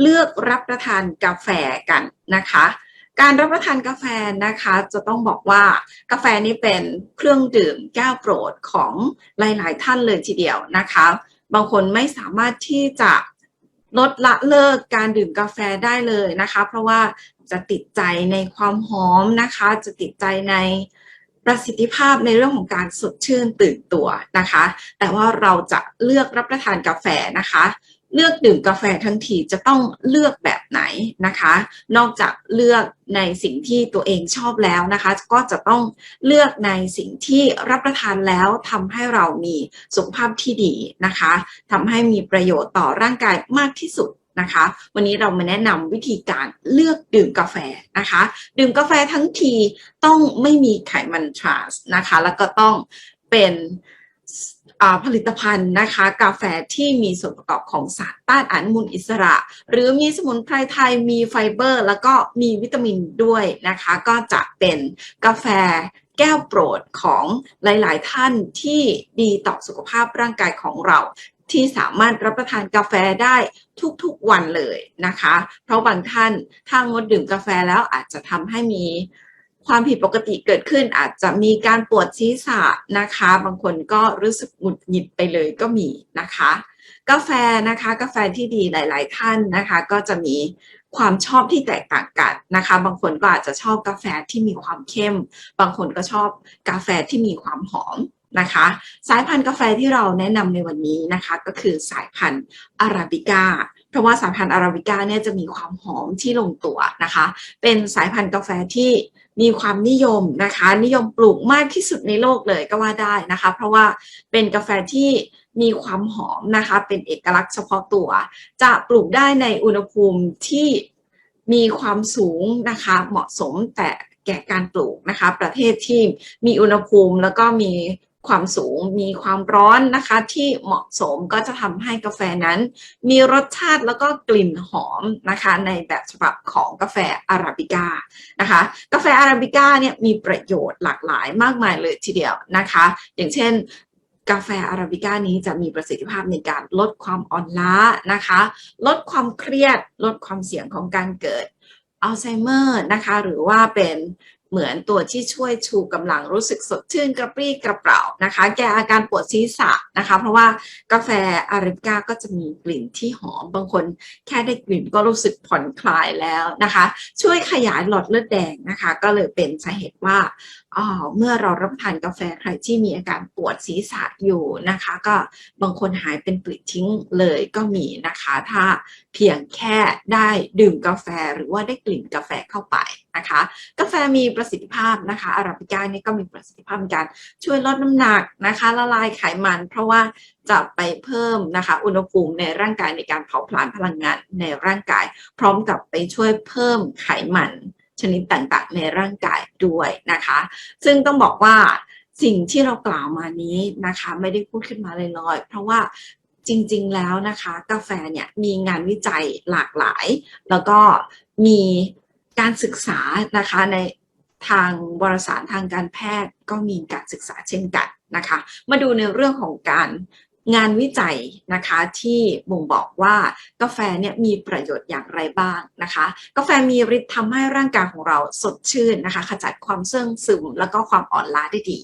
เลือกรับประทานกาแฟกันนะคะ การรับประทานกาแฟนะคะจะต้องบอกว่ากาแฟนี้เป็นเครื่องดื่มแก้วโปรดของหลาย ๆ ท่านเลยทีเดียวนะคะ บางคนไม่สามารถที่จะลดละเลิกการดื่มกาแฟได้เลยนะคะ เพราะว่าจะติดใจในความหอมนะคะ จะติดใจในประสิทธิภาพในเรื่องของการสดชื่นตื่นตัวนะคะ แต่ว่าเราจะเลือกรับประทานกาแฟนะคะ เลือกดื่มกาแฟทั้งทีจะต้องเลือกแบบไหนนะคะ นอกจากเลือกในสิ่งที่ตัวเองชอบแล้วนะคะ ก็จะต้องเลือกในสิ่งที่รับประทานแล้วทำให้เรามีสุขภาพที่ดีนะคะทำให้มีประโยชน์ต่อร่างกายมากที่สุดนะคะ วันนี้เรามาแนะนำวิธีการเลือกดื่มกาแฟนะคะ ดื่มกาแฟทั้งทีต้องไม่มีไขมันทรานส์นะคะ แล้วก็ต้องเป็น ผลิตภัณฑ์นะคะ กาแฟที่มีส่วนประกอบของสารต้านอนุมูลอิสระ หรือมีสมุนไพรไทยมีไฟเบอร์ แล้วก็มีวิตามินด้วยนะคะ ก็จะเป็นกาแฟแก้วโปรดของหลาย ๆ ท่านที่ดีต่อสุขภาพร่างกายของเราที่สามารถรับประทานกาแฟได้ทุกๆวันเลยนะคะ เพราะบางท่านถ้างดดื่มกาแฟแล้วอาจจะทำให้มี ความผิดปกติเกิดขึ้นอาจจะมีการปวดศีรษะนะคะ บางคนก็รู้สึกหงุดหงิดไปเลยก็มีนะคะ กาแฟนะคะกาแฟที่ดีหลาย ๆ ท่านนะคะ ก็จะมีความชอบที่แตกต่างกันนะคะ บางคนก็อาจจะชอบกาแฟที่มีความเข้ม บางคนก็ชอบกาแฟที่มีความหอมนะคะ สายพันธุ์กาแฟที่เราแนะนำในวันนี้นะคะ ก็คือสายพันธุ์อาราบิก้าเพราะว่าสายพันธุ์อาราบิก้าเนี่ยจะมีความหอมที่ลงตัวนะคะ เป็นสายพันธุ์กาแฟที่ มีความนิยมนะคะ นิยมปลูกมากที่สุดในโลกเลยก็ว่าได้นะคะ เพราะว่าเป็นกาแฟที่มีความหอมนะคะ เป็นเอกลักษณ์เฉพาะตัว จะปลูกได้ในอุณหภูมิที่มีความสูงนะคะ เหมาะสมแต่แก่การปลูกนะคะ ประเทศที่มีอุณหภูมิแล้วก็มี ความสูงมีความร้อนนะคะที่เหมาะสมก็จะทำให้กาแฟนั้น มีรสชาติแล้วก็กลิ่นหอมนะคะในแบบฉบับของกาแฟอาราบิก้านะคะกาแฟอาราบิก้าเนี่ยมีประโยชน์หลากหลายมากมายเลยทีเดียวนะคะ อย่างเช่นกาแฟอาราบิก้านี้จะมีประสิทธิภาพในการลดความอ่อนล้านะคะ ลดความเครียด ลดความเสี่ยงของการเกิดอัลไซเมอร์นะคะ หรือว่าเป็น เหมือนตัวที่ช่วยชูกำลังรู้สึกสดชื่นกระปรี้กระเปร่านะคะ แก้อาการปวดศีรษะนะคะ เพราะว่ากาแฟอารบิก้าก็จะมีกลิ่นที่หอม บางคนแค่ได้กลิ่นก็รู้สึกผ่อนคลายแล้วนะคะ ช่วยขยายหลอดเลือดแดงนะคะ ก็เลยเป็นสาเหตุว่าอ๋อเมื่อเรารับประทานกาแฟใครที่มีอาการปวดศีรษะอยู่นะคะ ก็บางคนหายเป็นปลิดทิ้งเลยก็มีนะคะ ถ้าเพียงแค่ได้ดื่มกาแฟหรือว่าได้กลิ่นกาแฟเข้าไปนะคะ กาแฟมีประสิทธิภาพนะคะอาราบิก้านี่ก็มีประสิทธิภาพในการช่วยลดน้ำหนักนะคะละลายไขมัน เพราะว่าจะไปเพิ่มนะคะอุณหภูมิในร่างกายในการเผาผลาญพลังงานในร่างกาย พร้อมกับไปช่วยเพิ่มไขมันชนิดต่างๆ ในร่างกายด้วยนะคะ ซึ่งต้องบอกว่าสิ่งที่เรากล่าวมานี้นะคะ ไม่ได้พูดขึ้นมาลอยๆเพราะว่าจริงๆแล้วนะคะ กาแฟเนี่ยมีงานวิจัยหลากหลาย แล้วก็มีการศึกษานะคะใน ทางวารสารทางการแพทย์ก็มีการศึกษาเช่นกันนะคะ มาดูในเรื่องของการงานวิจัยนะคะที่บ่งบอกว่ากาแฟเนี่ยมีประโยชน์อย่างไรบ้างนะคะ กาแฟมีฤทธิ์ทำให้ร่างกายของเราสดชื่นนะคะ ขจัดความเสื่องซึมแล้วก็ความอ่อนล้าได้ดี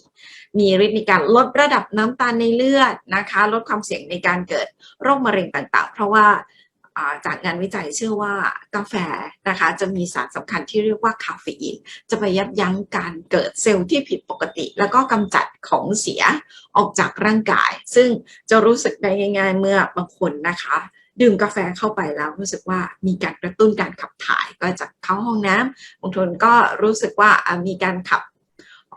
มีฤทธิ์ในการลดระดับน้ำตาลในเลือดนะคะ ลดความเสี่ยงในการเกิดโรคมะเร็งต่างๆ เพราะว่า จากงานวิจัยเชื่อว่ากาแฟนะคะจะมีสารสำคัญที่เรียกว่าคาเฟอีน จะไปยับยั้งการเกิดเซลล์ที่ผิดปกติ แล้วก็กำจัดของเสียออกจากร่างกาย ซึ่งจะรู้สึกได้ง่ายๆเมื่อบางคนนะคะดื่มกาแฟเข้าไปแล้วรู้สึกว่ามีการกระตุ้นการขับถ่ายก็จะเข้าห้องน้ำบางคนก็รู้สึกว่ามีการขับ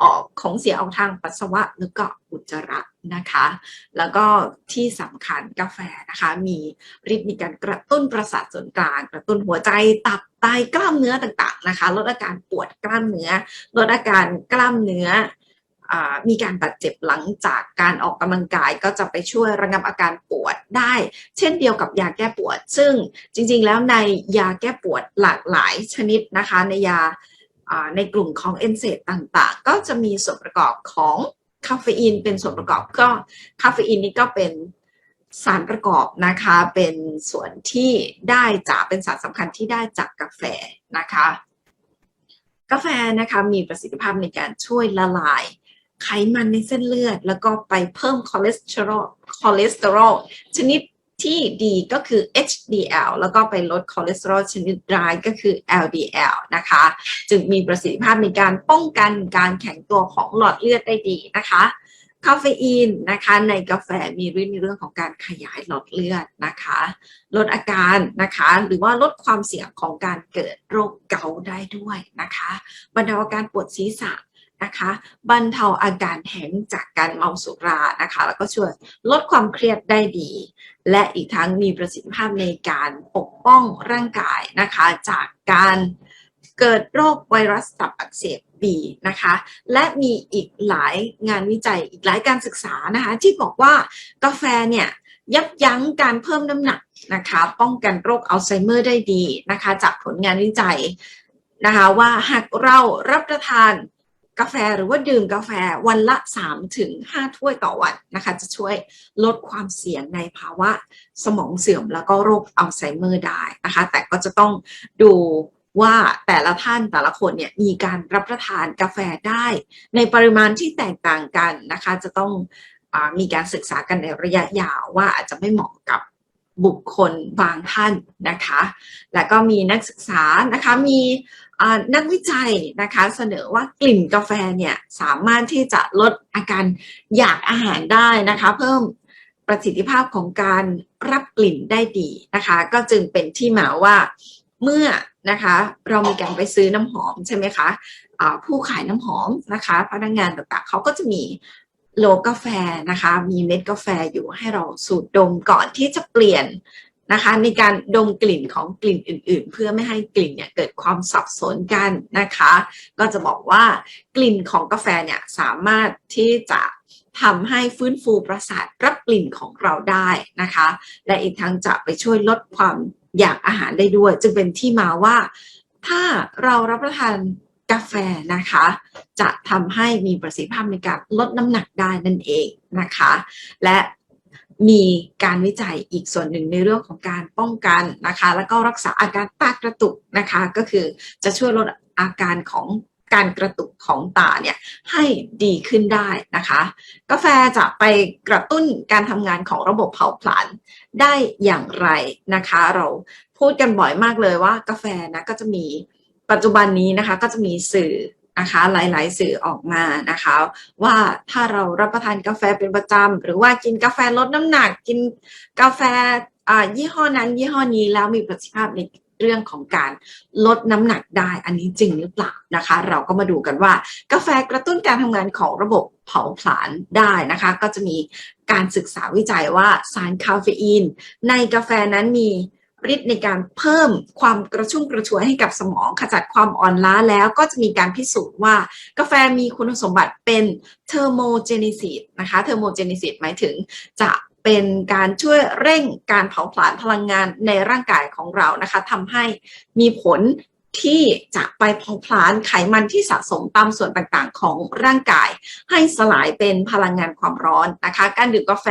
ออกของเสียออกทางปัสสาวะหรือก็อุจจาระนะคะ แล้วก็ที่สำคัญกาแฟนะคะ มีฤทธิ์ในการกระตุ้นประสาทส่วนกลาง กระตุ้นหัวใจตับไตกล้ามเนื้อต่างๆนะคะ ลดอาการปวดกล้ามเนื้อ ลดอาการกล้ามเนื้อมีการบาดเจ็บหลังจากการออกกำลังกายก็จะไปช่วยระงับอาการปวดได้ เช่นเดียวกับยาแก้ปวด ซึ่งจริงๆแล้วในยาแก้ปวดหลากหลายชนิดนะคะในยา ในกลุ่มของเอนเซตต่างๆ ก็จะมีส่วนประกอบของคาเฟอีนเป็นส่วนประกอบก็คาเฟอีนนี้ก็เป็นสารประกอบนะคะเป็นส่วนที่ได้จากเป็นสารสำคัญที่ได้จากกาแฟนะคะ กาแฟนะคะมีประสิทธิภาพในการช่วยละลายไขมันในเส้นเลือด แล้วก็ไปเพิ่มคอเลสเตอรอลคอเลสเตอรอลชนิด ที่ดีก็คือ HDL แล้วก็ไปลดคอเลสเตอรอลชนิดร้ายก็คือ LDL นะคะ จึงมีประสิทธิภาพในการป้องกันการแข็งตัวของหลอดเลือดได้ดีนะคะคาเฟอีนนะคะในกาแฟมีฤทธิ์ในเรื่องของการขยายหลอดเลือดนะคะ ลดอาการนะคะหรือว่าลดความเสี่ยงของการเกิดโรคเกาต์ได้ด้วยนะคะบรรเทาอาการปวดศีรษะ นะคะบรรเทาอาการแห้งจากการเมาสุรานะคะ แล้วก็ช่วยลดความเครียดได้ดี และอีกทั้งมีประสิทธิภาพในการปกป้องร่างกายนะคะ จากการเกิดโรคไวรัสตับอักเสบบีนะคะ และมีอีกหลายงานวิจัยอีกหลายการศึกษานะคะ ที่บอกว่ากาแฟเนี่ยยับยั้งการเพิ่มน้ำหนักนะคะ ป้องกันโรคอัลไซเมอร์ได้ดีนะคะ จากผลงานวิจัยนะคะว่าหากเรารับประทาน กาแฟหรือว่าดื่มกาแฟวันละ 3 ถึง 5 ถ้วยต่อวันนะคะ จะช่วยลดความเสี่ยงในภาวะสมองเสื่อมแล้วก็โรคอัลไซเมอร์ได้นะคะ แต่ก็จะต้องดูว่าแต่ละท่านแต่ละคนเนี่ยมีการรับประทานกาแฟได้ ในปริมาณที่แตกต่างกันนะคะ จะต้องอมีการศึกษากันในระยะยาวว่าอาจจะไม่เหมาะกับ บุคคลบางท่านนะคะ แล้วก็มีนักศึกษานะคะ มีนักวิจัยนะคะเสนอว่ากลิ่นกาแฟเนี่ยสามารถที่จะลดอาการอยากอาหารได้นะคะ เพิ่มประสิทธิภาพของการรับกลิ่นได้ดีนะคะ ก็จึงเป็นที่มาว่าเมื่อนะคะเรามีการไปซื้อน้ำหอมใช่ไหมคะอ่าผู้ขายน้ำหอมนะคะ พนักงานต่างๆเขาก็จะมี โลกาแฟนะคะ มีเม็ดกาแฟอยู่ให้เราสูดดมก่อนที่จะเปลี่ยนนะคะ ในการดมกลิ่นของกลิ่นอื่น ๆ เพื่อไม่ให้กลิ่นเนี่ยเกิดความสับสนกันนะคะ ก็จะบอกว่ากลิ่นของกาแฟเนี่ยสามารถที่จะทำให้ฟื้นฟูประสาทรับกลิ่นของเราได้นะคะ และอีกทั้งจะไปช่วยลดความอยากอาหารได้ด้วย จึงเป็นที่มาว่า ถ้าเรารับประทาน กาแฟนะคะ จะทำให้มีประสิทธิภาพในการลดน้ำหนักได้นั่นเองนะคะ และมีการวิจัยอีกส่วนหนึ่งในเรื่องของการป้องกันนะคะ แล้วก็รักษาอาการตากระตุกนะคะ ก็คือจะช่วยลดอาการของการกระตุกของตาเนี่ยให้ดีขึ้นได้นะคะ กาแฟจะไปกระตุ้นการทำงานของระบบเผาผลาญได้อย่างไรนะคะ เราพูดกันบ่อยมากเลยว่ากาแฟนะก็จะมี ปัจจุบันนี้นะคะก็จะมีสื่อนะคะหลายๆ สื่อออกมานะคะ ว่าถ้าเรารับประทานกาแฟเป็นประจำหรือว่ากินกาแฟลดน้ำหนักกินกาแฟอ่ายี่ห้อนั้นยี่ห้อนี้แล้วมีประสิทธิภาพในเรื่องของการลดน้ำหนักได้ อันนี้จริงหรือเปล่านะคะ เราก็มาดูกันว่า กาแฟกระตุ้นการทำงานของระบบเผาผลาญได้นะคะ ก็จะมีการศึกษาวิจัยว่าสารคาเฟอีน ในกาแฟนั้นมี ฤทธิ์ในการเพิ่มความกระชุ่มกระชวยให้กับสมองขจัดความอ่อนล้าแล้วก็จะมีการพิสูจน์ว่า กาแฟมีคุณสมบัติเป็นเทอร์โมเจนิซิสนะคะเทอร์โมเจนิซิสหมายถึงจะเป็นการช่วยเร่งการเผาผลาญพลังงานในร่างกายของเรานะคะทำให้มีผล ที่จะไปเผาผลาญไขมันที่สะสมตามส่วนต่างๆ ของร่างกาย ให้สลายเป็นพลังงานความร้อนนะคะ การดื่มกาแฟ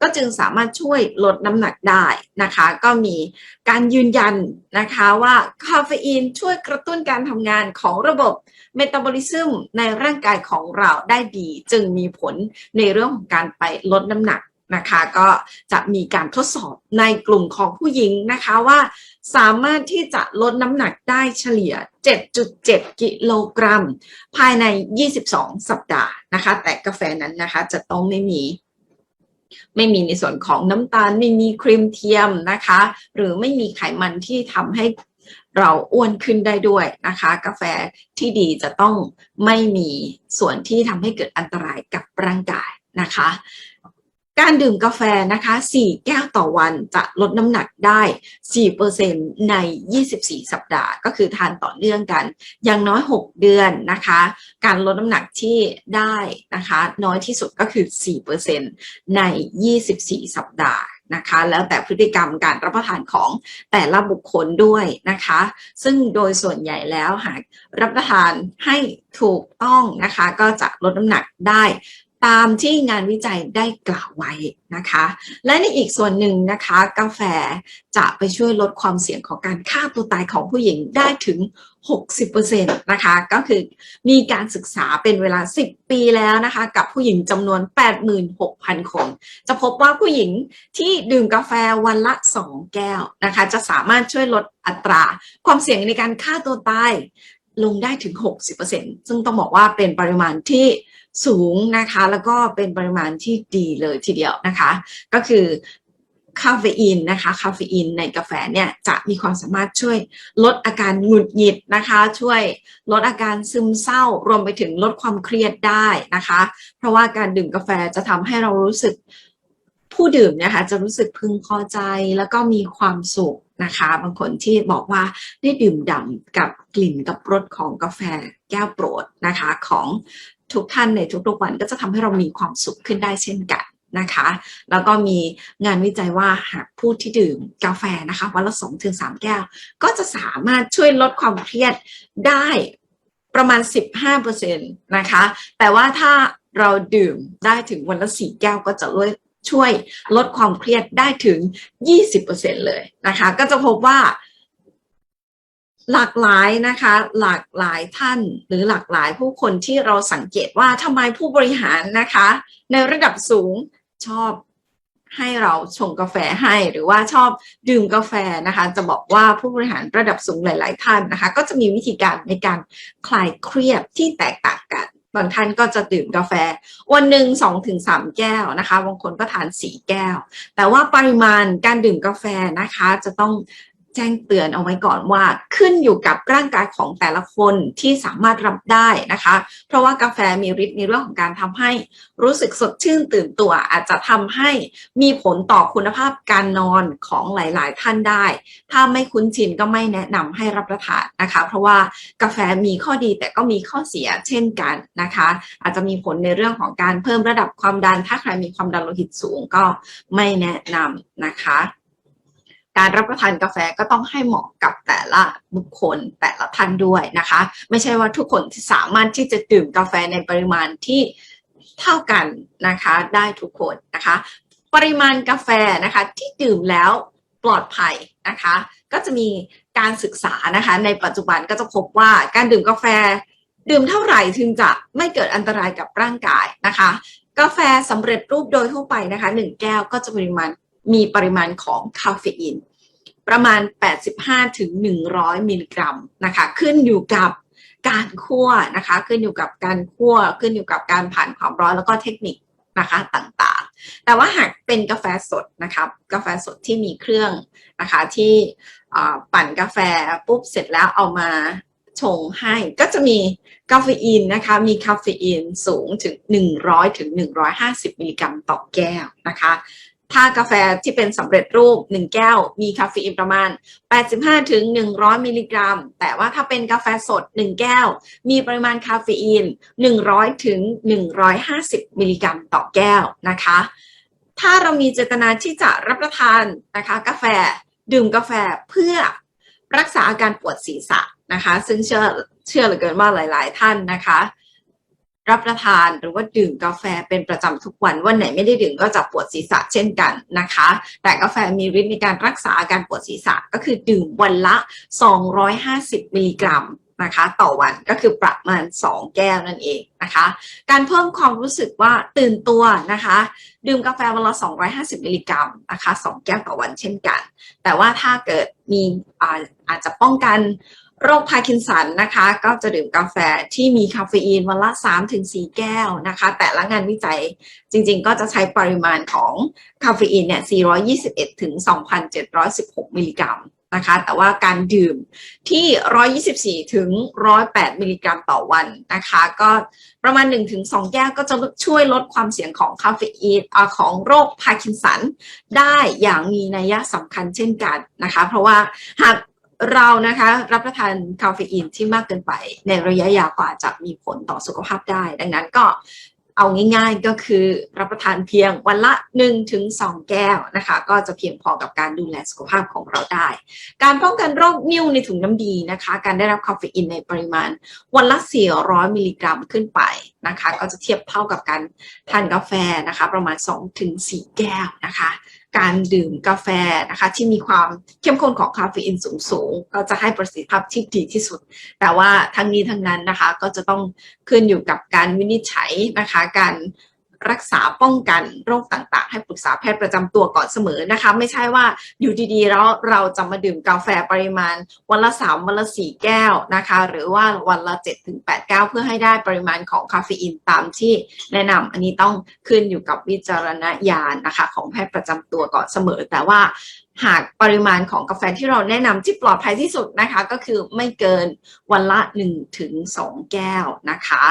ก็จึงสามารถช่วยลดน้ำหนักได้นะคะ ก็มีการยืนยันนะคะว่าคาเฟอีนช่วยกระตุ้นการทำงานของระบบเมตาบอลิซึมในร่างกายของเราได้ดี จึงมีผลในเรื่องของการไปลดน้ำหนัก นะคะก็จะมีการทดสอบในกลุ่มของผู้หญิงนะคะว่าสามารถที่จะลดน้ำหนักได้เฉลี่ย 7.7 กิโลกรัม ภายใน 22 สัปดาห์นะคะ แต่กาแฟนั้นนะคะจะต้องไม่มี ไม่มีในส่วนของน้ำตาล ไม่มีครีมเทียมนะคะ หรือไม่มีไขมันที่ทำให้เราอ้วนขึ้นได้ด้วยนะคะ กาแฟที่ดีจะต้องไม่มีส่วนที่ทำให้เกิดอันตรายกับร่างกายนะคะ การดื่มกาแฟนะคะ 4 แก้วต่อวันจะลดน้ำหนักได้ 4%ใน 24 สัปดาห์ ก็คือทานต่อเนื่องกัน อย่างน้อย 6 เดือนนะคะ การลดน้ำหนักที่ได้นะคะ น้อยที่สุดก็คือ 4%ใน 24 สัปดาห์นะคะ แล้วแต่พฤติกรรมการรับประทานของแต่ละบุคคลด้วยนะคะ ซึ่งโดยส่วนใหญ่แล้วหากรับประทานให้ถูกต้องนะคะ ก็จะลดน้ำหนักได้ ตามที่งานวิจัยได้กล่าวไว้นะคะ และในอีกส่วนหนึ่งนะคะ กาแฟจะไปช่วยลดความเสี่ยงของการฆ่าตัวตายของผู้หญิงได้ถึง 60%นะคะ ก็คือมีการศึกษาเป็นเวลา 10 ปีแล้วนะคะ กับผู้หญิงจำนวน 86,000 คน จะพบว่าผู้หญิงที่ดื่มกาแฟวันละ 2 แก้วนะคะ จะสามารถช่วยลดอัตราความเสี่ยงในการฆ่าตัวตาย ลงได้ถึง 60%ซึ่งต้องบอกว่าเป็นปริมาณที่สูงนะคะ แล้วก็เป็นปริมาณที่ดีเลยทีเดียวนะคะ ก็คือคาเฟอีนนะคะคาเฟอีนในกาแฟเนี่ยจะมีความสามารถช่วยลดอาการหงุดหงิดนะคะ ช่วยลดอาการซึมเศร้ารวมไปถึงลดความเครียดได้นะคะ เพราะว่าการดื่มกาแฟจะทำให้เรารู้สึกผู้ดื่มนยคะจะรู้สึกพึงพอใจแล้วก็มีความสุข นะคะ บางคนที่บอกว่าได้ดื่มด่ำกับกลิ่นกับรสของกาแฟแก้วโปรดนะคะของทุกท่านในทุกๆวันก็จะทำให้เรามีความสุขขึ้นได้เช่นกันนะคะ แล้วก็มีงานวิจัยว่าหากผู้ที่ดื่มกาแฟนะคะวันละ2-3ถึงสามแก้ว ก็จะสามารถช่วยลดความเครียดได้ประมาณ 15%นะคะ แต่ว่าถ้าเราดื่มได้ถึงวันละ4แก้วก็จะ ช่วยลดความเครียดได้ถึง 20%เลยนะคะ ก็จะพบว่า หลากหลายนะคะ หลากหลายท่านหรือหลากหลายผู้คนที่เราสังเกตว่าทำไมผู้บริหารนะคะ ในระดับสูงชอบให้เราชงกาแฟให้หรือว่าชอบดื่มกาแฟนะคะ จะบอกว่าผู้บริหารระดับสูงหลาย ๆ ท่านนะคะ ก็จะมีวิธีการในการคลายเครียดที่แตกต่างกัน บางท่านก็จะดื่มกาแฟ วันหนึ่งสองถึงสามแก้วนะคะบางคนก็ทานสี่แก้ว แต่ว่าปริมาณการดื่มกาแฟนะคะจะต้อง จ้งเตือนเอาไว้ก่อนว่า ขึ้นอยู่กับร่างกายของแต่ละคนที่สามารถรับได้นะคะ เพราะว่ากาแฟมีฤทธิ์ในเรื่องของการทำให้รู้สึกสดชื่นตื่นตัว อาจจะทำให้มีผลต่อคุณภาพการนอนของหลาย ๆ ท่านได้ ถ้าไม่คุ้นชินก็ไม่แนะนำให้รับประทานนะคะ เพราะว่ากาแฟมีข้อดีแต่ก็มีข้อเสียเช่นกันนะคะ อาจจะมีผลในเรื่องของการเพิ่มระดับความดัน ถ้าใครมีความดันโลหิตสูงก็ไม่แนะนำนะคะ การรับประทานกาแฟก็ต้องให้เหมาะกับแต่ละบุคคลแต่ละท่านด้วยนะคะ ไม่ใช่ว่าทุกคนสามารถที่จะดื่มกาแฟในปริมาณที่เท่ากันนะคะได้ทุกคนนะคะ ปริมาณกาแฟนะคะที่ดื่มแล้วปลอดภัยนะคะ ก็จะมีการศึกษานะคะ ในปัจจุบันก็จะพบว่าการดื่มกาแฟดื่มเท่าไหร่ถึงจะไม่เกิดอันตรายกับร่างกายนะคะ กาแฟสำเร็จรูปโดยทั่วไปนะคะหนึ่งแก้วก็จะปริมาณมีปริมาณของคาเฟอีน ประมาณ 85ถึง100 มิลลิกรัมนะคะ ขึ้นอยู่กับการคั่วนะคะ ขึ้นอยู่กับการคั่ว ขึ้นอยู่กับการผ่านความร้อนแล้วก็เทคนิคนะคะต่างๆ แต่ว่าหากเป็นกาแฟสดนะคะกาแฟสดที่มีเครื่องนะคะที่ปั่นกาแฟปุ๊บเสร็จแล้วเอามาชงให้ก็จะมีคาเฟอีนนะคะ มีคาเฟอีนสูงถึง 100ถึง150 มิลลิกรัมต่อแก้วนะคะ ถ้ากาแฟที่เป็นสำเร็จรูป 1 แก้ว มีคาเฟอีนประมาณ 85ถึง100 มิลลิกรัม แต่ว่าถ้าเป็นกาแฟสด 1 แก้ว มีปริมาณคาเฟอีน 100ถึง150 มิลลิกรัมต่อแก้วนะคะ ถ้าเรามีเจตนาที่จะรับประทานนะคะ กาแฟดื่มกาแฟเพื่อรักษาอาการปวดศีรษะนะคะ ซึ่งเชื่อเชื่อเหลือเกินว่าหลาย ๆ ท่านนะคะ รับประทานหรือว่าดื่มกาแฟเป็นประจำทุกวัน วันไหนไม่ได้ดื่มก็จะปวดศีรษะเช่นกันนะคะ แต่กาแฟมีฤทธิ์ในการรักษาอาการปวดศีรษะก็คือดื่มวันละ 250 มิลลิกรัมนะคะต่อวันก็คือประมาณ 2 แก้วนั่นเองนะคะ การเพิ่มความรู้สึกว่าตื่นตัวนะคะ ดื่มกาแฟวันละ 250 มิลลิกรัมนะคะ 2 แก้วต่อวันเช่นกัน แต่ว่าถ้าเกิดมีอาอาจจะป้องกัน โรคพาร์กินสันนะคะ ก็จะดื่มกาแฟที่มีคาเฟอีนวันละ 3-4 แก้วนะคะ แต่ละงานวิจัยจริงๆ ก็จะใช้ปริมาณของคาเฟอีนเนี่ย 421ถึง2,716 มิลลิกรัมนะคะ แต่ว่าการดื่มที่ 124 ถึง 108 มิลลิกรัมต่อวันนะคะ ก็ประมาณ 1-2 แก้วก็จะช่วยลดความเสี่ยงของคาเฟอีนอของโรคพาร์กินสันได้อย่างมีนัยสำคัญเช่นกันนะคะ เพราะว่าหาก เรานะคะรับประทานคาเฟอีนที่มากเกินไป ในระยะยาวก็อาจจะมีผลต่อสุขภาพได้ ดังนั้นก็เอาง่ายๆก็คือรับประทานเพียงวันละ1ถึง2แก้วนะคะ ก็จะเพียงพอกับการดูแลสุขภาพของเราได้ การป้องกันโรคนิ่วในถุงน้ำดีนะคะ การได้รับคาเฟอีนในปริมาณ วันละ 400 มิลลิกรัมขึ้นไปนะคะ ก็จะเทียบเท่ากับการทานกาแฟนะคะ ประมาณ 2-4 แก้วนะคะ การดื่มกาแฟนะคะที่มีความเข้มข้นของคาเฟอีนสูงๆ ก็จะให้ประสิทธิภาพที่ดีที่สุด แต่ว่าทั้งนี้ทั้งนั้นนะคะก็จะต้องขึ้นอยู่กับการวินิจฉัยนะคะการ รักษาป้องกันโรคต่างๆ ให้ปรึกษาแพทย์ประจำตัวก่อนเสมอนะคะ ไม่ใช่ว่าอยู่ดีๆแล้วเราจะมาดื่มกาแฟปริมาณ วันละ3วันละ4แก้วนะคะ หรือว่าวันละ7ถึง8แก้วเพื่อให้ได้ปริมาณของคาเฟอีนตามที่แนะนำอันนี้ต้องขึ้นอยู่กับวิจารณญาณนะคะ ของแพทย์ประจำตัวก่อนเสมอ แต่ว่าหากปริมาณของกาแฟที่เราแนะนำที่ปลอดภัยที่สุดนะคะ ก็คือไม่เกินวันละ1ถึง2แก้วนะคะ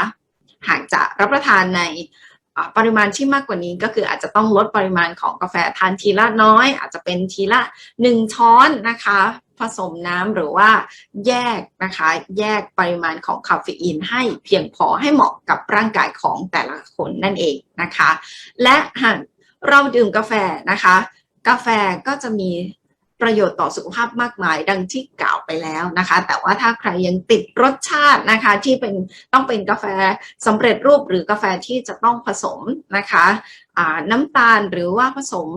หากจะรับประทานใน ปริมาณที่มากกว่านี้ก็คืออาจจะต้องลดปริมาณของกาแฟทานทีละน้อย อาจจะเป็นทีละ 1 ช้อนนะคะ ผสมน้ำหรือว่าแยกนะคะ แยกปริมาณของคาเฟอีนให้เพียงพอให้เหมาะกับร่างกายของแต่ละคนนั่นเองนะคะ และหากเราดื่มกาแฟนะคะ กาแฟก็จะมี ประโยชน์ต่อสุขภาพมากมาย ดังที่กล่าวไปแล้วนะคะ แต่ว่าถ้าใครยังติดรสชาตินะคะที่เป็นต้องเป็นกาแฟสำเร็จรูปหรือกาแฟที่จะต้องผสมนะคะน้ำตาลหรือว่าผสม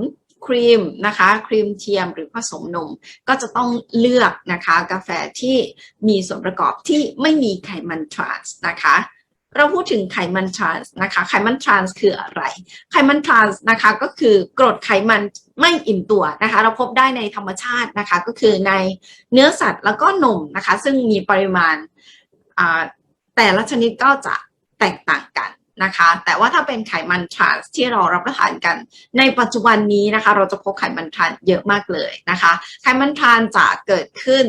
ครีมนะคะครีมเทียมหรือผสมนม ก็จะต้องเลือกนะคะกาแฟที่มีส่วนประกอบที่ไม่มีไขมันทรานส์นะคะ เราพูดถึงไขมันทรานส์นะคะ ไขมันทรานส์คืออะไร ไขมันทรานส์นะคะก็คือกรดไขมันไม่อิ่มตัวนะคะ เราพบได้ในธรรมชาตินะคะ ก็คือในเนื้อสัตว์แล้วก็นมนะคะ ซึ่งมีปริมาณแต่ละชนิดก็จะแตกต่างกัน นะคะ แต่ว่าถ้าเป็นไขมันทรานส์ที่เรารับประทานกัน ในปัจจุบันนี้นะคะ เราจะพบไขมันทรานส์เยอะมากเลยนะคะ ไขมันทรานส์จะเกิดขึ้น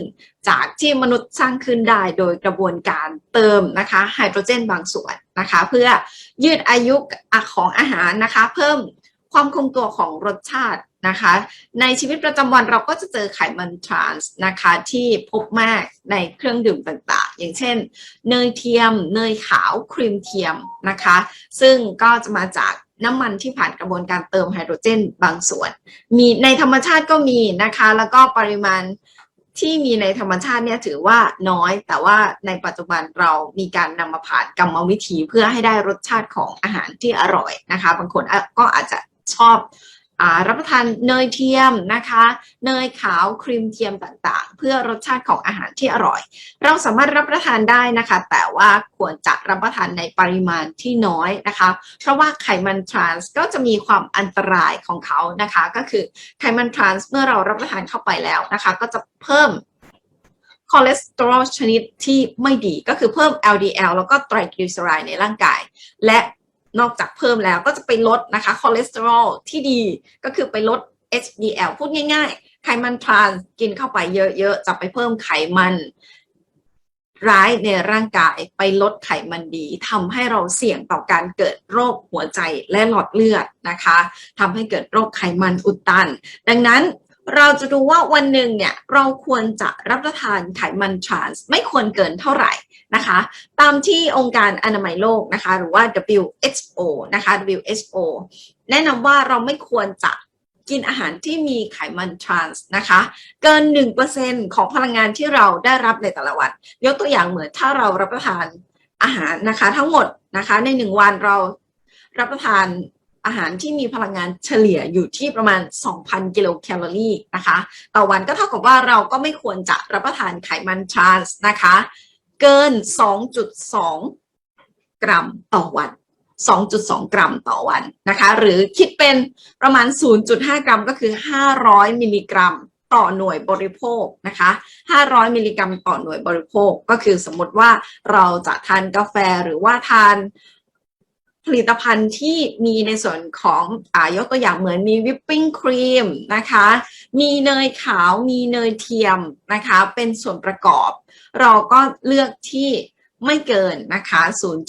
จากที่มนุษย์สร้างขึ้นได้โดยกระบวนการเติมนะคะไฮโดรเจนบางส่วนนะคะ เพื่อยืดอายุของอาหารนะคะ เพิ่มความคงตัวของรสชาติ นะคะ ในชีวิตประจำวันเราก็จะเจอไขมันทรานส์นะคะที่พบมากในเครื่องดื่มต่างๆ อย่างเช่น เนยเทียม เนยขาว ครีมเทียมนะคะ ซึ่งก็จะมาจากน้ำมันที่ผ่านกระบวนการเติมไฮโดรเจนบางส่วน มีในธรรมชาติก็มีนะคะ แล้วก็ปริมาณที่มีในธรรมชาติเนี่ยถือว่าน้อย แต่ว่าในปัจจุบันเรามีการนำมาผ่านกรรมวิธีเพื่อให้ได้รสชาติของอาหารที่อร่อยนะคะ บางคนก็อาจจะชอบ รับประทานเนยเทียมนะคะ เนยขาวครีมเทียมต่างๆ เพื่อรสชาติของอาหารที่อร่อย เราสามารถรับประทานได้นะคะ แต่ว่าควรจะรับประทานในปริมาณที่น้อยนะคะ เพราะว่าไขมันทรานส์ก็จะมีความอันตรายของเขานะคะ ก็คือไขมันทรานส์เมื่อเรารับประทานเข้าไปแล้วนะคะ ก็จะเพิ่มคอเลสเตอรอลชนิดที่ไม่ดีก็คือเพิ่ม LDL แล้วก็ไตรกลีเซอไรด์ในร่างกาย และ นอกจากเพิ่มแล้วก็จะไปลดนะคะคอเลสเตอรอลที่ดีก็คือไปลด HDL พูดง่ายๆ ไขมันทรานส์กินเข้าไปเยอะๆ จะไปเพิ่มไขมันร้ายในร่างกายไปลดไขมันดีทำให้เราเสี่ยงต่อการเกิดโรคหัวใจและหลอดเลือดนะคะทำให้เกิดโรคไขมันอุดตัน ดังนั้น เราจะดูว่าวันหนึ่งเนี่ยเราควรจะรับประทานไขมันทรานส์ไม่ควรเกินเท่าไหร่นะคะ ตามที่องค์การอนามัยโลกนะคะ หรือว่า WHO นะคะ WHO แนะนำว่าเราไม่ควรจะกินอาหารที่มีไขมันทรานส์นะคะ เกิน 1%ของพลังงานที่เราได้รับในแต่ละวัน ยกตัวอย่างเหมือนถ้าเรารับประทานอาหารนะคะ ทั้งหมดนะคะในหนึ่งวันเรารับประทาน อาหารที่มีพลังงานเฉลี่ยอยู่ที่ประมาณ 2,000 กิโลแคลอรี่นะคะ ต่อวันก็เท่ากับว่าเราก็ไม่ควรจะรับประทานไขมันทรานส์นะคะ เกิน 2.2 กรัมต่อวัน 2.2 กรัมต่อวันนะคะ หรือคิดเป็นประมาณ 0.5 กรัมก็คือ 500 มิลลิกรัมต่อหน่วยบริโภคนะคะ 500 มิลลิกรัมต่อหน่วยบริโภค ก็คือสมมติว่าเราจะทานกาแฟหรือว่าทาน ผลิตภัณฑ์ที่มีในส่วนของอายกตัวอย่างเหมือนมีวิปปิ้งครีมนะคะ มีเนยขาวมีเนยเทียมนะคะ เป็นส่วนประกอบ เราก็เลือกที่ไม่เกินนะคะ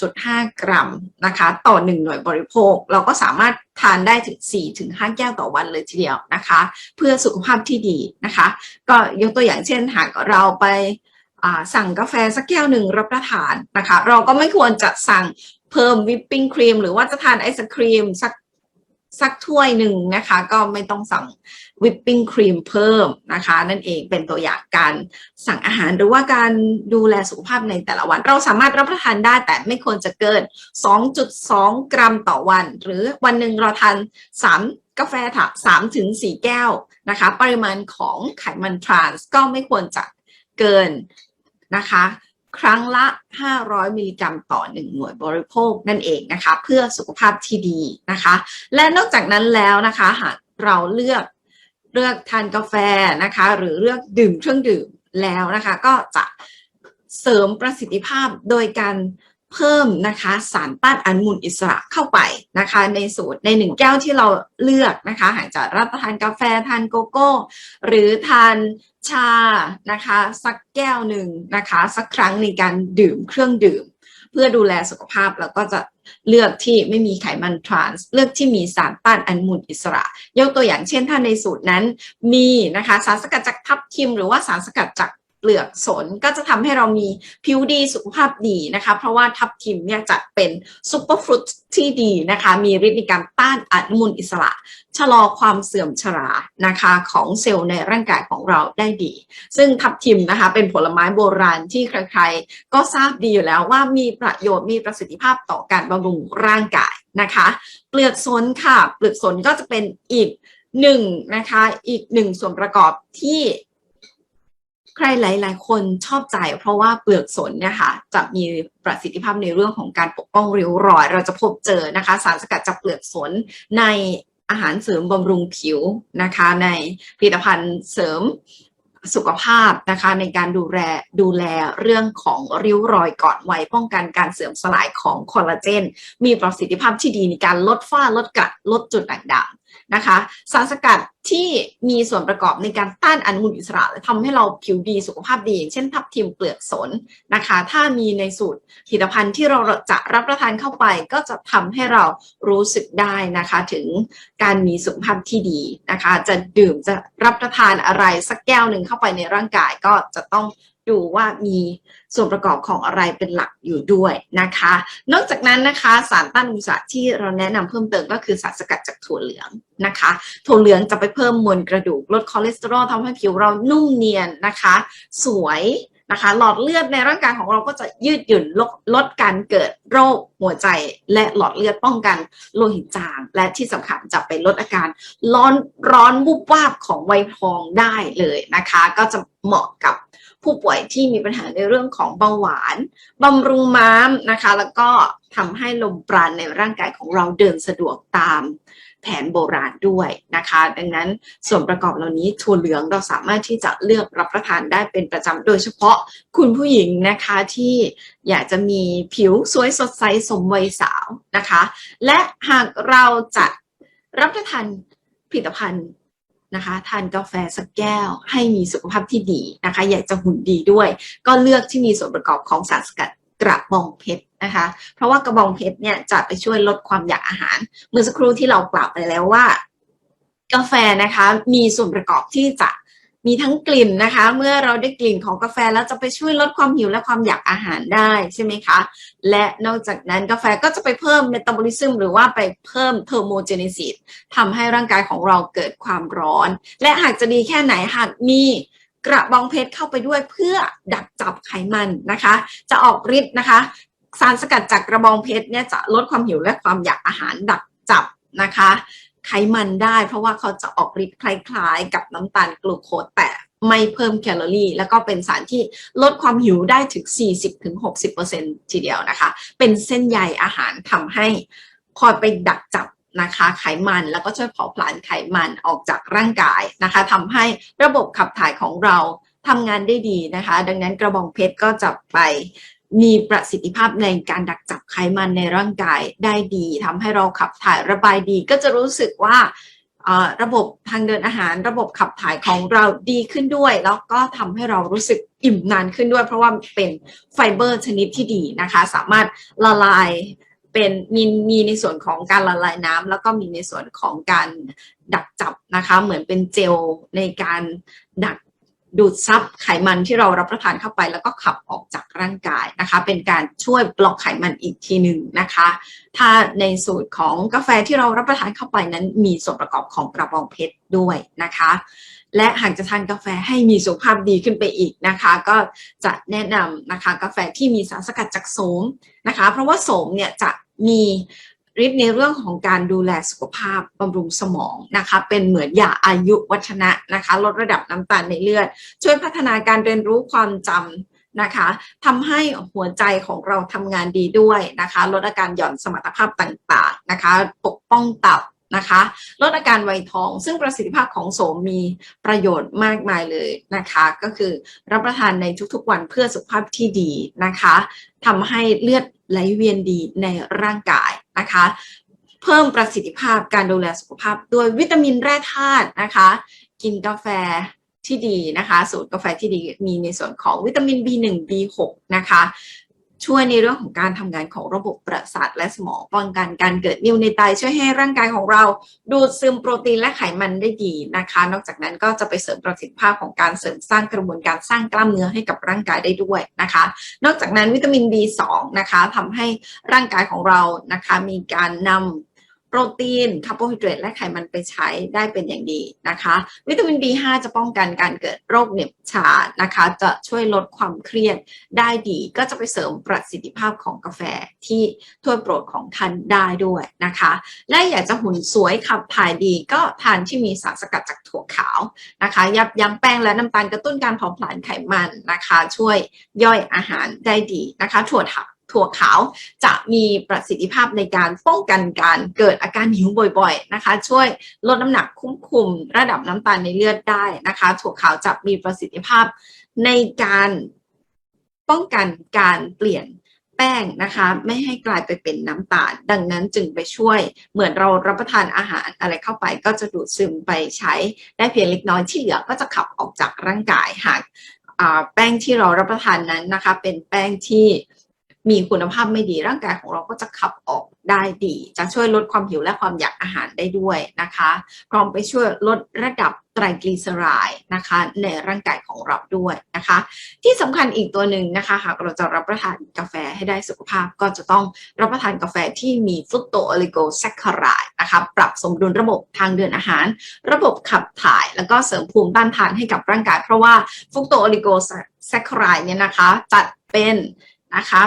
0.5 กรัมนะคะ ต่อ 1 หน่วยบริโภค เราก็สามารถทานได้ถึง 4-5 แก้วต่อวันเลยทีเดียวนะคะ เพื่อสุขภาพที่ดีนะคะ ก็ยกตัวอย่างเช่นหากเราไปสั่งกาแฟสักแก้วหนึ่งรับประทานนะคะ เราก็ไม่ควรจะสั่ง เพิ่มวิปปิ้งครีมหรือว่าจะทานไอศครีมสักสักถ้วยหนึ่งนะคะ ก็ไม่ต้องสั่งวิปปิ้งครีมเพิ่มนะคะ นั่นเองเป็นตัวอย่างการสั่งอาหารหรือว่าการดูแลสุขภาพในแต่ละวัน เราสามารถรับประทานได้แต่ไม่ควรจะเกิน 2.2 กรัมต่อวัน หรือวันหนึ่งเราทาน 3 กาแฟถัก3ถึง4แก้วนะคะ ปริมาณของไขมันทรานส์ก็ไม่ควรจะเกินนะคะ ครั้งละ 500 มิลลิกรัมต่อ 1 หน่วยบริโภคนั่นเองนะคะ เพื่อสุขภาพที่ดีนะคะ และนอกจากนั้นแล้วนะคะหากเราเลือกเลือกทานกาแฟนะคะ หรือเลือกดื่มเครื่องดื่มแล้วนะคะ ก็จะเสริมประสิทธิภาพโดยการ เพิ่มนะคะสารต้านอนุมูลอิสระเข้าไปนะคะ ในสูตรในหนึ่งแก้วที่เราเลือกนะคะหากจะรับประทานกาแฟทานโกโก้ หรือทานชานะคะสักแก้วหนึ่งนะคะสักครั้งในการดื่มเครื่องดื่ม เพื่อดูแลสุขภาพแล้วก็จะเลือกที่ไม่มีไขมันทรานส์เลือกที่มีสารต้านอนุมูลอิสระ ยกตัวอย่างเช่นถ้าในสูตรนั้นมีนะคะสารสกัดจากทับทิมหรือว่าสารสกัดจาก เปลือกสนก็จะทำให้เรามีผิวดีสุขภาพดีนะคะ เพราะว่าทับทิมเนี่ยจะเป็นซูเปอร์ฟรุตที่ดีนะคะ มีฤทธิ์ในการต้านอนุมูลอิสระ ชะลอความเสื่อมชรานะคะของเซลล์ในร่างกายของเราได้ดี ซึ่งทับทิมนะคะเป็นผลไม้โบราณที่ใครๆ ก็ทราบดีอยู่แล้วว่ามีประโยชน์มีประสิทธิภาพต่อการบำรุงร่างกายนะคะ เปลือกสนค่ะ เปลือกสนก็จะเป็นอีกหนึ่งนะคะ อีกหนึ่งส่วนประกอบที่ ใครหลาย ๆ คนชอบใจเพราะว่าเปลือกสนเนี่ยค่ะจะมีประสิทธิภาพในเรื่องของการปกป้องริ้วรอย เราจะพบเจอนะคะ สารสกัดจากเปลือกสนในอาหารเสริมบำรุงผิวนะคะ ในผลิตภัณฑ์เสริม สุขภาพนะคะในการดูแลดูแลเรื่องของริ้วรอยก่อนวัยป้องกันการเสื่อมสลายของคอลลาเจน มีประสิทธิภาพที่ดีในการลดฝ้าลดกระลดจุดด่างดำนะคะ สารสกัดที่มีส่วนประกอบในการต้านอนุมูลอิสระและทำให้เราผิวดีสุขภาพดี อย่างเช่นทับทิมเปลือกสนนะคะ ถ้ามีในสูตรผลิตภัณฑ์ที่เราจะรับประทานเข้าไป ก็จะทำให้เรารู้สึกได้นะคะ ถึงการมีสุขภาพที่ดีนะคะ จะดื่มจะรับประทานอะไรสักแก้วหนึ่งเข้าไปในร่างกายก็จะต้องดูว่ามีส่วนประกอบของอะไรเป็นหลักอยู่ด้วยนะคะ นอกจากนั้นนะคะสารต้านอนุมูลอิสระที่เราแนะนำเพิ่มเติมก็คือสารสกัดจากถั่วเหลืองนะคะ ถั่วเหลืองจะไปเพิ่มมวลกระดูกลดคอเลสเตอรอลทำให้ผิวเรานุ่มเนียนนะคะ สวย นะคะ หลอดเลือดในร่างกายของเราก็จะยืดหยุ่นลดลดการเกิดโรคหัวใจ และหลอดเลือดป้องกันโลหิตจาง และที่สำคัญจะไปลดอาการร้อนร้อนบุบวาบของไวทองได้เลยนะคะ ก็จะเหมาะกับผู้ป่วยที่มีปัญหาในเรื่องของเบาหวานบำรุงม้ามนะคะ แล้วก็ทำให้ลมปราณในร่างกายของเราเดินสะดวกตาม แผนโบราณด้วยนะคะ ดังนั้นส่วนประกอบเหล่านี้ถั่วเหลืองเราสามารถที่จะเลือกรับประทานได้เป็นประจำโดยเฉพาะคุณผู้หญิงนะคะที่อยากจะมีผิวสวยสดใสสมวัยสาวนะคะ และหากเราจะรับประทานผลิตภัณฑ์นะคะทานกาแฟสักแก้วให้มีสุขภาพที่ดีนะคะ อยากจะหุ่นดีด้วย ก็เลือกที่มีส่วนประกอบของสารสกัดกระบองเพชร นะคะ เพราะว่ากระบองเพชรเนี่ยจะไปช่วยลดความอยากอาหาร เมื่อสักครู่ที่เรากล่าวไปแล้วว่า กาแฟนะคะมีส่วนประกอบที่จะมีทั้งกลิ่นนะคะ เมื่อเราได้กลิ่นของกาแฟแล้วจะไปช่วยลดความหิวและความอยากอาหารได้ใช่ไหมคะ และนอกจากนั้นกาแฟก็จะไปเพิ่มเมตาบอลิซึมหรือว่าไปเพิ่มเทอร์โมเจเนซิสทำให้ร่างกายของเราเกิดความร้อน และหากจะดีแค่ไหนหากมีกระบองเพชรเข้าไปด้วยเพื่อดักจับไขมันนะคะ จะออกฤทธิ์นะคะ สารสกัดจากกระบองเพชรเนี่ยจะลดความหิวและความอยากอาหารดักจับนะคะ ไขมันได้เพราะว่าเขาจะออกฤทธิ์คล้ายๆ กับน้ำตาลกลูโคสแต่ไม่เพิ่มแคลอรี่ แล้วก็เป็นสารที่ลดความหิวได้ถึง 40-60%ทีเดียวนะคะ เป็นเส้นใยอาหารทำให้คอยไปดักจับนะคะไขมันแล้วก็ช่วยเผาผลาญไขมันออกจากร่างกายนะคะทำให้ระบบขับถ่ายของเราทำงานได้ดีนะคะ ดังนั้นกระบองเพชรก็จะไป มีประสิทธิภาพในการดักจับไขมันในร่างกายได้ดีทำให้เราขับถ่ายระบายดี ก็จะรู้สึกว่าระบบทางเดินอาหาร ระบบขับถ่ายของเราดีขึ้นด้วย แล้วก็ทำให้เรารู้สึกอิ่มนานขึ้นด้วย เพราะว่าเป็นไฟเบอร์ชนิดที่ดีนะคะ สามารถละลายเป็นมีมีในส่วนของการละลายน้ำแล้วก็มีในส่วนของการดักจับนะคะ เหมือนเป็นเจลในการดัก ดูดซับไขมันที่เรารับประทานเข้าไป แล้วก็ขับออกจากร่างกายนะคะ เป็นการช่วยบล็อกไขมันอีกทีหนึ่งนะคะ ถ้าในสูตรของกาแฟที่เรารับประทานเข้าไปนั้นมีส่วนประกอบของกระบองเพชรด้วยนะคะ และหากจะทานกาแฟให้มีสุขภาพดีขึ้นไปอีกนะคะ ก็จะแนะนำนะคะกาแฟที่มีสารสกัดจากโสมนะคะ เพราะว่าโสมเนี่ยจะมี ฤทธิ์ในเรื่องของการดูแลสุขภาพบำรุงสมองนะคะ เป็นเหมือนยาอายุวัฒนะนะคะ ลดระดับน้ำตาลในเลือด ช่วยพัฒนาการเรียนรู้ความจำนะคะทำให้หัวใจของเราทำงานดีด้วยนะคะ ลดอาการหย่อนสมรรถภาพต่างๆนะคะ ปกป้องตับนะคะลดอาการไวทอง ซึ่งประสิทธิภาพของโสมมีประโยชน์มากมายเลยนะคะ ก็คือรับประทานในทุกๆวันเพื่อสุขภาพที่ดีนะคะทำให้เลือดไหลเวียนดีในร่างกาย นะคะ เพิ่มประสิทธิภาพการดูแลสุขภาพด้วยวิตามินแร่ธาตุนะคะ กินกาแฟที่ดีนะคะ สูตรกาแฟที่ดีมีในส่วนของวิตามิน B1 B6 นะคะ ช่วยในเรื่องของการทำงานของระบบประสาทและสมองป้องกันการเกิดนิ่วในไตช่วยให้ร่างกายของเรา ดูดซึมโปรตีนและไขมันได้ดีนะคะ นอกจากนั้นก็จะไปเสริมประสิทธิภาพของการเสริมสร้างกระบวนการสร้างกล้ามเนื้อให้กับร่างกายได้ด้วยนะคะ นอกจากนั้นวิตามิน B2 นะคะทำให้ร่างกายของเรานะคะมีการนำ โปรตีนคาร์โบไฮเดรตและไขมันไปใช้ได้เป็นอย่างดีนะคะ วิตามิน B5 จะป้องกันการเกิดโรคเหน็บชานะคะ จะช่วยลดความเครียดได้ดี ก็จะไปเสริมประสิทธิภาพของกาแฟที่ถ้วยโปรดของท่านได้ด้วยนะคะ และอยากจะหุ่นสวยขับถ่ายดีก็ทานที่มีสารสกัดจากถั่วขาวนะคะ ยับยั้งแป้งและน้ำตาลกระตุ้นการเผาผลาญไขมันนะคะ ช่วยย่อยอาหารได้ดีนะคะ ถั่วถักถั่วขาวจะมีประสิทธิภาพในการป้องกันการเกิดอาการหิวบ่อยๆนะคะ ช่วยลดน้ำหนักคุ้มคุมระดับน้ำตาลในเลือดได้นะคะ ถั่วขาวจะมีประสิทธิภาพในการป้องกันการเปลี่ยนแป้งนะคะ ไม่ให้กลายไปเป็นน้ำตาล ดังนั้นจึงไปช่วย เหมือนเรารับประทานอาหารอะไรเข้าไป ก็จะดูดซึมไปใช้ได้เพียงเล็กน้อยที่เหลือก็จะขับออกจากร่างกายหากแป้งที่เรารับประทานนั้นนะคะ เป็นแป้งที่ มีคุณภาพไม่ดีร่างกายของเราก็จะขับออกได้ดี จะช่วยลดความหิวและความอยากอาหารได้ด้วยนะคะพร้อมไปช่วยลดระดับไตรกลีเซอไรด์นะคะในร่างกายของเราด้วยนะคะ ที่สำคัญอีกตัวหนึ่งนะคะหากเราจะรับประทานกาแฟให้ได้สุขภาพก็จะต้องรับประทานกาแฟที่มีฟุตโตโอลิโกแซคคารายนะคะปรับสมดุลระบบทางเดินอาหาร ระบบขับถ่ายแล้วก็เสริมภูมิต้านทานให้กับร่างกาย เพราะว่าฟุตโตโอลิโกแซคคารายเนี่ยนะคะจัดเป็นนะคะ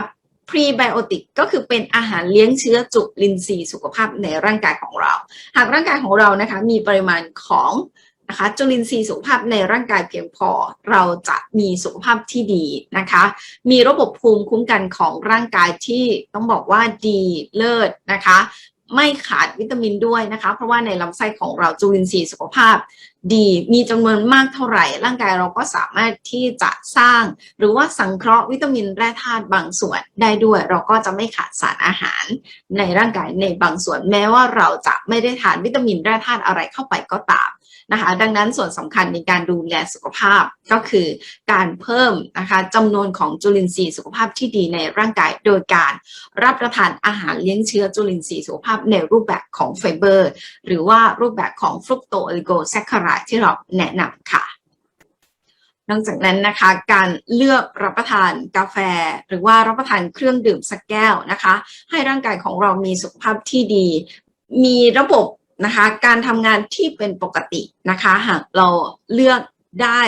พรีไบโอติกก็คือเป็นอาหารเลี้ยงเชื้อจุลินทรีย์สุขภาพในร่างกายของเรา หากร่างกายของเรานะคะมีปริมาณของนะคะจุลินทรีย์สุขภาพในร่างกายเพียงพอ เราจะมีสุขภาพที่ดีนะคะ มีระบบภูมิคุ้มกันของร่างกายที่ต้องบอกว่าดีเลิศนะคะ ไม่ขาดวิตามินด้วยนะคะ เพราะว่าในลำไส้ของเราจุลินทรีย์สุขภาพ ดีมีจำนวนมากเท่าไหร่ ร่างกายเราก็สามารถที่จะสร้าง หรือว่าสังเคราะห์วิตามินแร่ธาตุบางส่วนได้ด้วย เราก็จะไม่ขาดสารอาหารในร่างกายในบางส่วนแม้ว่าเราจะไม่ได้ทานวิตามินแร่ธาตุอะไรเข้าไปก็ตามนะคะดังนั้นส่วนสำคัญในการดูแลสุขภาพก็คือการเพิ่มนะคะจำนวนของจุลินทรีย์สุขภาพที่ดีในร่างกาย โดยการรับประทานอาหารเลี้ยงเชื้อจุลินทรีย์สุขภาพในรูปแบบของไฟเบอร์ หรือว่ารูปแบบของฟรุกโตโอลิโกแซคคารายที่เราแนะนำค่ะ นอกจากนั้นนะคะ การเลือกรับประทานกาแฟ หรือว่ารับประทานเครื่องดื่มสักแก้วนะคะ ให้ร่างกายของเรามีสุขภาพที่ดี มีระบบนะคะการทำงานที่เป็นปกตินะคะ หากเราเลือกได้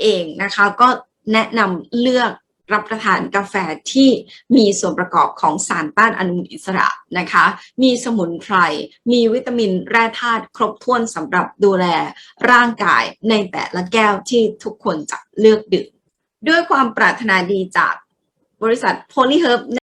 เองนะคะ ก็แนะนำเลือก รับประทานกาแฟที่มีส่วนประกอบของสารต้านอนุมูลอิสระนะคะ มีสมุนไพร มีวิตามินแร่ธาตุครบถ้วนสำหรับดูแลร่างกายในแต่ละแก้วที่ทุกคนจะเลือกดื่มด้วยความปรารถนาดีจากบริษัท Polyherb